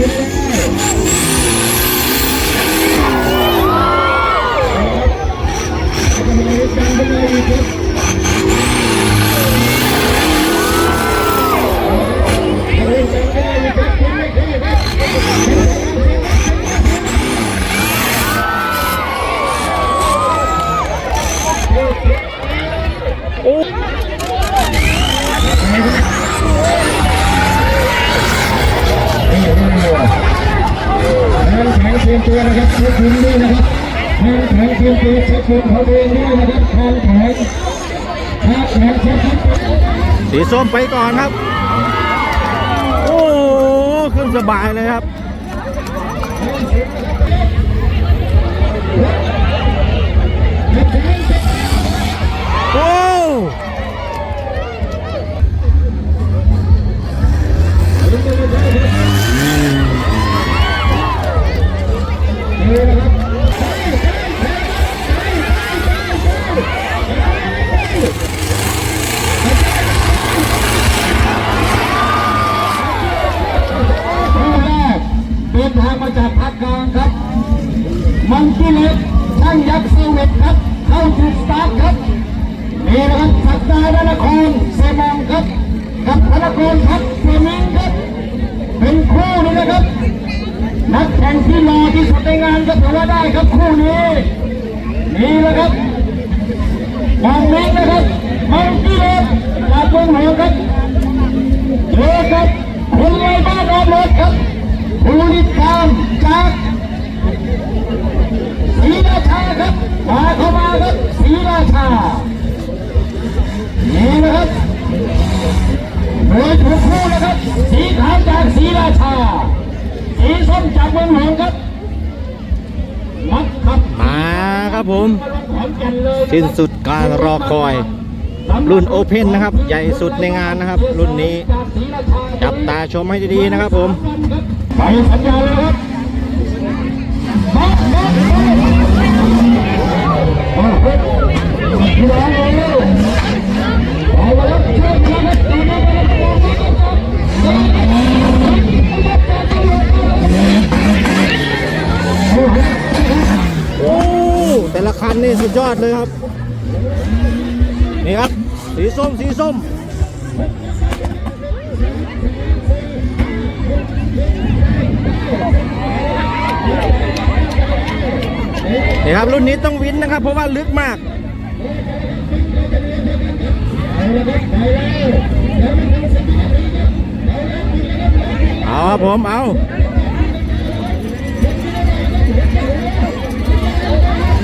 โเตรียมตัวนะครับเช็คคุณด้วยนะครับแทงแข็งเตรียมตัวเช็คคุณเขาเองด้วยนะครับแทงแข็งทงแข็งเช็คคุณสีส้มไปก่อนครับ โอ้ขึ้นสบายเลยครับโอ้ นักแข่งที่รอที่สุดในงานก็ถือว่าได้ครับคู่นี้นี่แหละครับมังมิงนะครับมังคีเล็กจากเมืองหลวครับเจอครับคนไรบ้านออมรถครับภูนิตามจากศรีราชาครับมาเข้ามาครับศรีราชานี่นะครับโดยถูกคู่นะครับสีาวจากศรีราชา สีส้ มจากเมืองหลวงครับมัดครับมาครับผม ขอนแก่นเลยนะครับสิ้นสุดการรอคอย รุ่นโอเพนนะครับ ใหญ่สุดในงานนะครับ รุ่นนี้ จากศรีราชาจับตาชมให้ดีๆนะครับผมไปสัญญาเลยครับมามามาพี่น้องเร็วเอา นี่สุดยอดเลยครับ นี่ครับ สีส้ม สีส้ม นี่ครับ รุ่นนี้ต้องวินนะครับ เพราะว่าลึกมากเอาครับผม เอา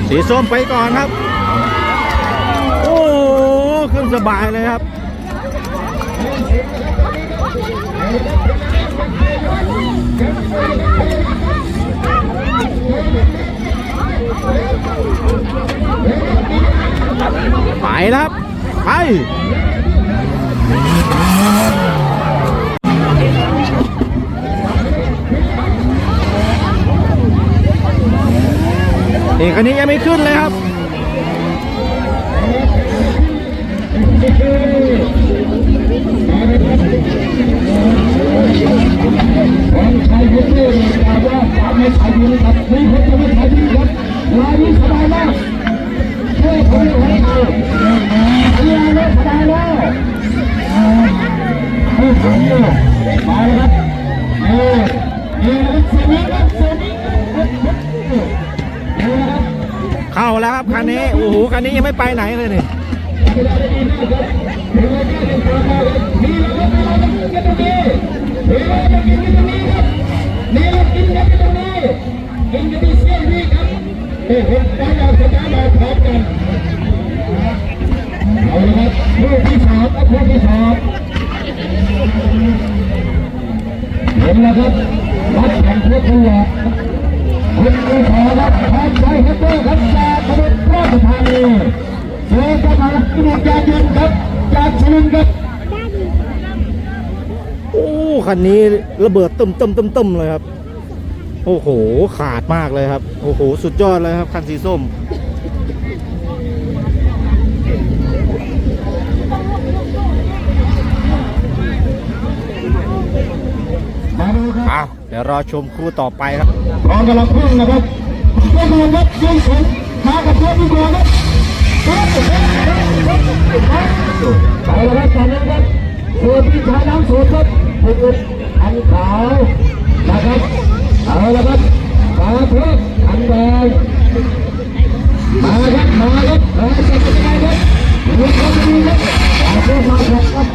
สีส้มไปก่อนครับ โอ้ขึ้นสบายเลยครับไปครับ ไป นี่คันนี้ยังไม่ขึ้นเลยครับ คันนี้ โอ้โห คันนี้ยังไม่ไปไหนเลยนี่นี่เรากินกันตรงนี้กินกันที่เสี้ยนนี่ครับโอ้โหได้เราสตาร์ทมาพร้อมกันเอาละครับคู่ที่สองคู่ที่สองเห็นแล้วครับวัดแข่งคู่ตัวคุณที่สอง ครับแทนใจฮัตเตอร์ครับจากถนนราชธานีเจอกับมากินยานยนครับจากชลินครับโอ้คันนี้ระเบิดตึมตึมตึมตึมเลยครับ โอ้โหขาดมากเลยครับ โอ้โห สุดยอดเลยครับคันสีส้ม มาดูครับเอาเดี๋ยวรอชมคู่ต่อไปครับกองกำลังพุ่งนะครับก็ดูครับยิงสูงมากับเพื่อนดีกว่าครับไปแล้วครับตอนนี้ครับส่วนที่ชายน้ำสูงครับเป็นอันขาวนะครับเอาละครับมาเพื่ออันแดงมาครับมาครับเออจะเป็นยังไงครับลุกเข้าไปดีครับเอาเพื่อนมาครับ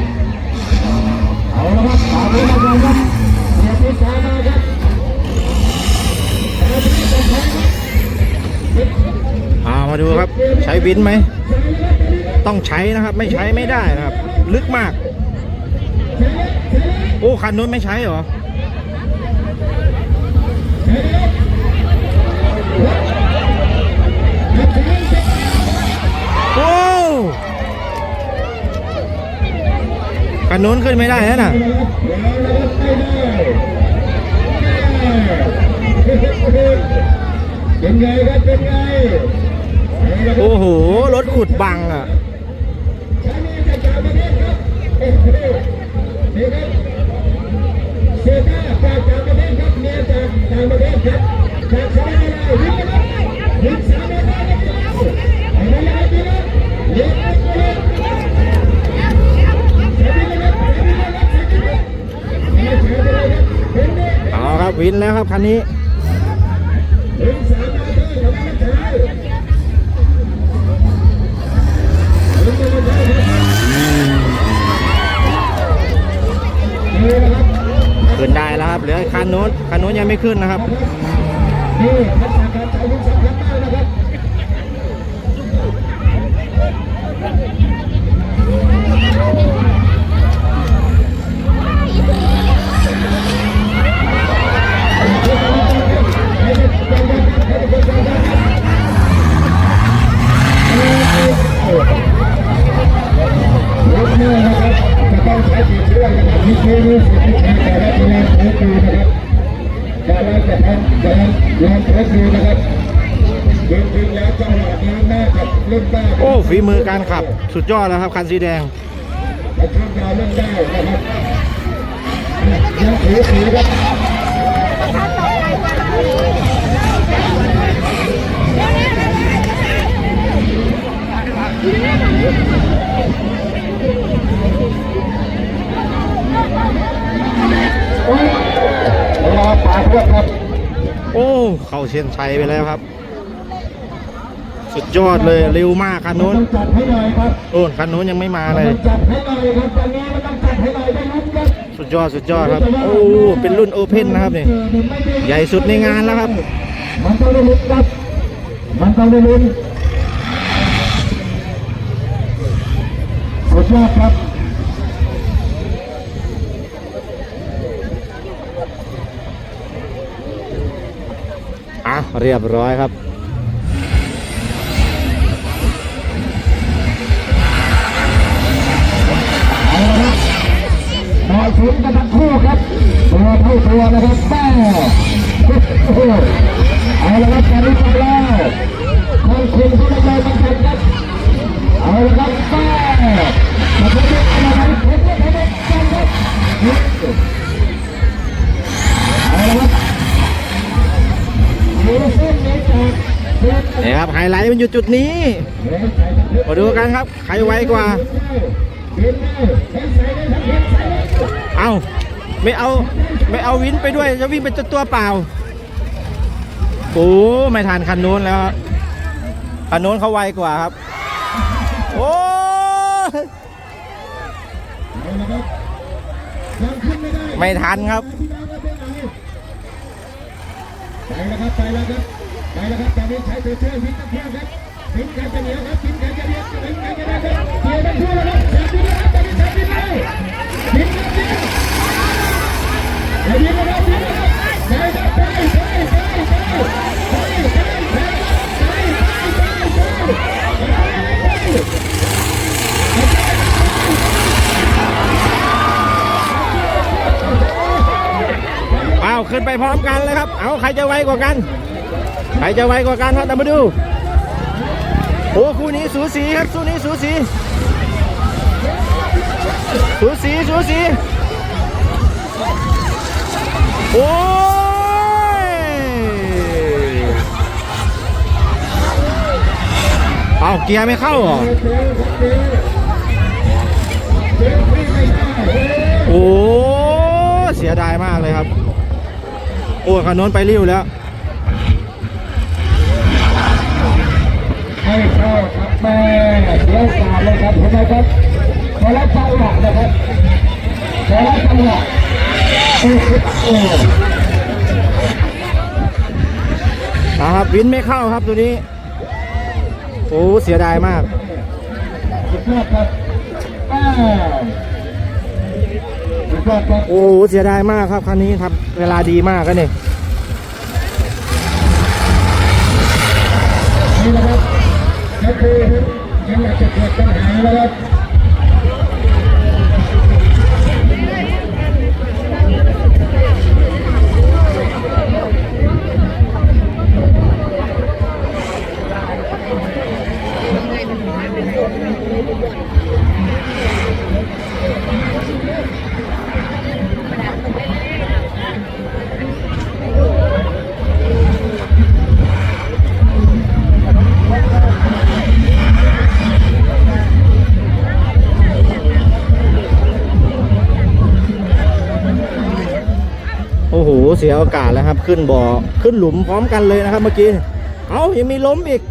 เอาละครับ วินไหม ต้องใช้นะครับ ไม่ใช้ไม่ได้นะครับ ลึกมาก โอ้ คันนู้นไม่ใช้เหรอโอ้คันนู้นขึ้นไม่ได้แล้วน่ะเป็นไงครับเป็นไง โอ้โห รถขุดบังอะเซต้าจากต่างประเทศครับเมียจากต่างประเทศครับจากสมัยอะไรวิ่งนะครับวิ่งสามเมตรนะครับเอาไปเลยครับพี่น้องเลี้ยงไปเลยเอาครับวินแล้วครับคันนี้ ขึ้นได้แล้วครับเหลือคันนู้นคันนู้นยังไม่ขึ้นนะครับ โอ้ฝีมือการขับสุดยอดแล้วครับ คันสีแดงแต่ช่วงยาวเล่นได้นะครับยังถือถือครับโอ้ยเวลาปาดเพื่อนครับโอ้ เข้าเส้นชัยไปแล้วครับ สุดยอดเลยเร็วมากคันนู้นต้องจัดให้หน่อยครับโอ้คันนู้นยังไม่มาเลยต้องจัดให้หน่อยครับตอนนี้มันต้องจัดให้หน่อยได้ลุ้นครับสุดยอดสุดยอดครับโอ้เป็นรุ่นโอเพนนะครับนี่ใหญ่สุดในงานแล้วครับ มันต้องได้ลุ้นครับมันต้องได้ลุ้นสุดยอดครับอะเรียบร้อยครับ ต่อสูงกันทั้งคู่ครับตัวเท่าตัวนะครับแม่เอาละครับตอนนี้ไปแล้วคงคุมที่ได้เลยมันกันครับเอาละครับแม่มาพบกันนะครับพบกันกันครับเอาละครับนี่ครับไฮไลท์มันอยู่จุดนี้ มาดูกันครับ ใครไวกว่าเอา ไม่เอาไม่เอาวินไปด้วยจะวิ่งเป็นตัวเปล่าโอ้ไม่ทันคันนู้นแล้วครับคันนู้นเขาไวกว่าครับ โอ้ไม่ทันครับไปแล้วครับไปแล้วครับไปแล้วครับตอนนี้ใช้ตัวช่วยวิ่งกับเพื่อนครับวิ่งกันจะเหนียวครับวิ่งกันจะเหนียววิ่งกันจะเหนียวครับเกี่ยวกันทั่วแล้วครับแซงวิ่งแล้วครับตอนนี้แซงวิ่งแล้ววิ่งครั ไปพร้อมกันเลยครับ เอาใครจะไวกว่ากัน ใครจะไวกว่ากันครับตามมาดูโอ้คู่นี้สูสีครับคู่นี้สูสี สูสีสูสี โอ้ยเอาเกียร์ไม่เข้าหรอโอ้เสียดายมากเลยครับ โอ้คันโน้นไปริ้วแล้วให้เข้าครับแม่เดี๋ยวกาดเลยครับเห็นไหมครับคนละจังหวะนะครับคนละจังหวะโอ้โหโอ้นะครับวินไม่เข้าครับตัวนี้โอ้เสียดายมากสุดยอดครับแม่สุดยอดครับ โอ้เสียดายมากครับคันนี้ครับ เวลาดีมากก็เนี่ยนี่นะครับก็คือยังอยากจะเกิดปัญหานะครับ โอ้โห เสียโอกาสแล้วครับ ขึ้นบ่อ ขึ้นหลุมพร้อมกันเลยนะครับเมื่อกี้ เอ้ายังมีล้มอีก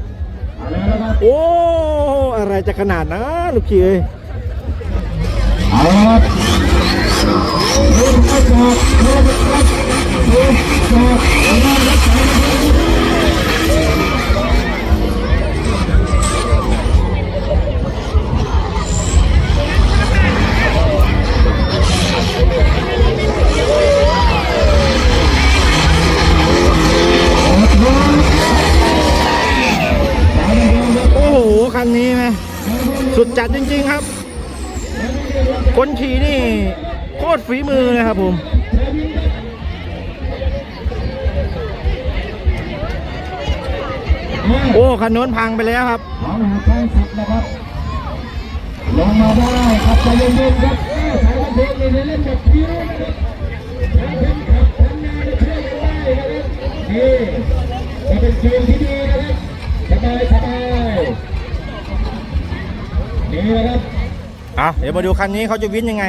โอ้ อะไรจะขนาดนะลูกขี่เอ้ยเอาละครับลุ้นไม่จบลุ้นครับลุ้นจบเอาละครับ จัดจริง ๆครับ คนขี่นี่โคตรฝีมือเลยครับผมโอ้คันโน้นพังไปแล้วครับของหาทางสิบนะครับลงมาได้ครับใจเย็นๆครับสายบันเทิงนี่เล่นแบบพิ้วนะครับทางคนขับทางงานช่วยกันได้นะครับนี่จะเป็นเกมที่ดี อะเดี๋ยวมาดูคันนี้เขาจะวิ่งยังไง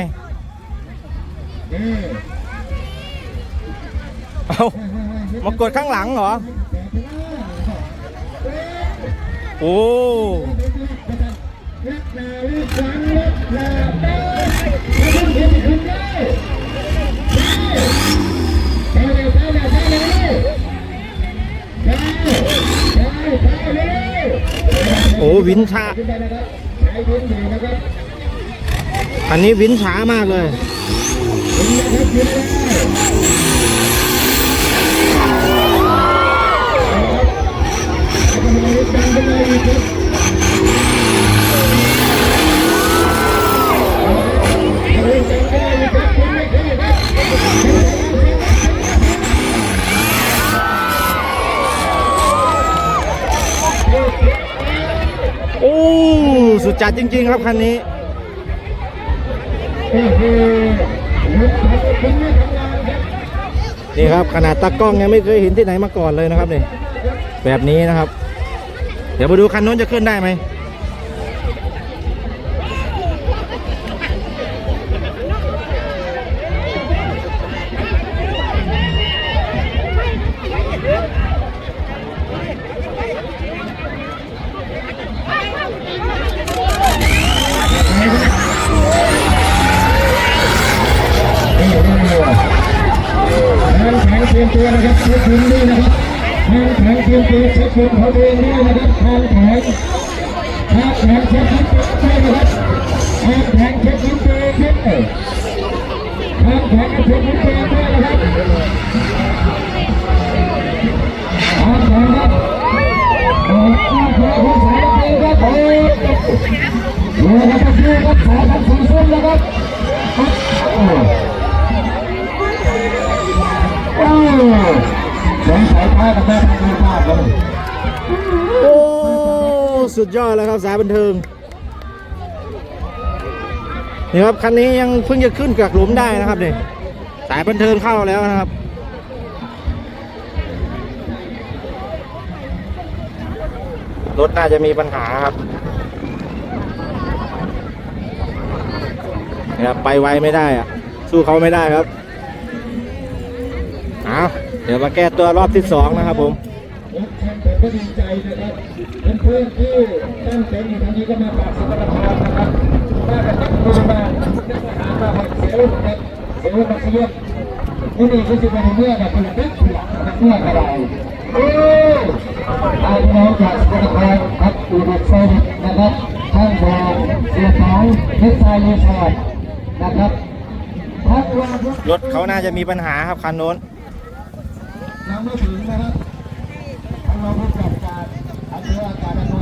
เอามากดข้างหลังเหรอ โอ้โอ้วินชา อันนี้วินช้ามากเลยวินนะครับวินได้ จัดจริง ๆ ครับคันนี้นี่ครับขนาดตากล้องยังไม่เคยเห็นที่ไหนมาก่อนเลยนะครับนี่แบบนี้นะครับ เดี๋ยวมาดูคันโน้นจะขึ้นได้ไหม โอ้สงสัยพลาดกันแน่พลาดแล้วโอ้สุดยอดแล้วครับสายบันเทิงนี่ครับคันนี้ยังเพิ่งจะขึ้นจากหลุมได้นะครับเนี่ยสายบันเทิงเข้าแล้วนะครับรถน่าจะมีปัญหาครับ เนี่ยไปไวไม่ได้อะสู้เขาไม่ได้ครับเอาเดี๋ยวมาแก้ตัวรอบที่สองนะครับผมรถแชมป์ผมก็ดีใจนะครับเพื่อนๆที่ตั้งเต็นท์อยู่ตรงนี้ก็มาฝากสุขภาพนะครับมากันตั้งโรงพยาบาลหามาให้เซลล์นะครับเซลล์มาเสียที่นี่ก็จะเป็นเมื่อแบบเป็นเด็กหลักนะครับเมื่ออะไรโอ้ยเอาพี่น้องจากสุขภาพครับอู่เด็กไซเด็กนะครับท่านรองเสียสองเพชรชายรีสอร์ทนะ ครับพักวางรถรถเขาน่าจะมีปัญหาครับคันโน้นยังไม่ถึงนะครับทางเราผู้จัดการอำเภออากาศอำนวย